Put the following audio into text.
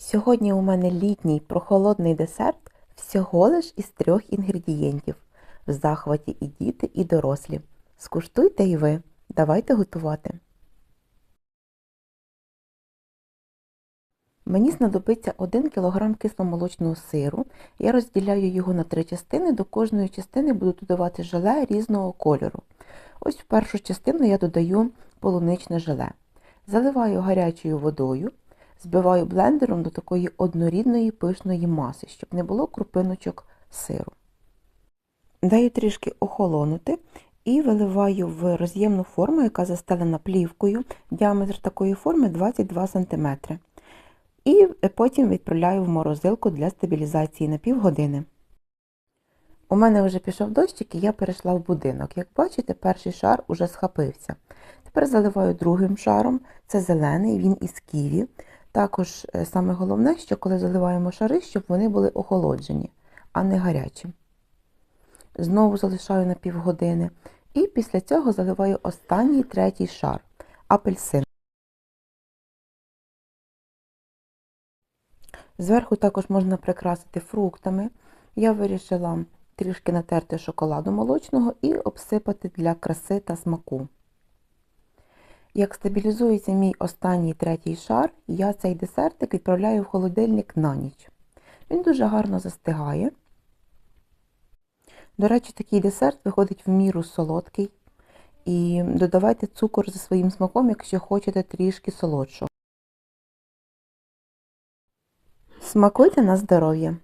Сьогодні у мене літній прохолодний десерт всього лиш із трьох інгредієнтів. В захваті і діти, і дорослі. Скуштуйте і ви. Давайте готувати. Мені знадобиться 1 кг кисломолочного сиру. Я розділяю його на три частини. До кожної частини буду додавати желе різного кольору. Ось в першу частину я додаю полуничне желе. Заливаю гарячою водою, збиваю блендером до такої однорідної пишної маси, щоб не було крупиночок сиру. Даю трішки охолонути і виливаю в роз'ємну форму, яка застелена плівкою, діаметр такої форми 22 см. І потім відправляю в морозилку для стабілізації на півгодини. У мене вже пішов дощик і я перейшла в будинок. Як бачите, перший шар уже схапився. Тепер заливаю другим шаром, це зелений, він із ківі. Також е, саме головне, що коли заливаємо шари, щоб вони були охолоджені, а не гарячі. Знову залишаю на півгодини. І після цього заливаю останній третій шар апельсин. Зверху також можна прикрасити фруктами. Я вирішила трішки натерти шоколаду молочного і обсипати для краси та смаку. Як стабілізується мій останній третій шар, я цей десертик відправляю в холодильник на ніч. Він дуже гарно застигає. До речі, такий десерт виходить в міру солодкий. І додавайте цукор за своїм смаком, якщо хочете трішки солодшого. Смакуйте на здоров'я!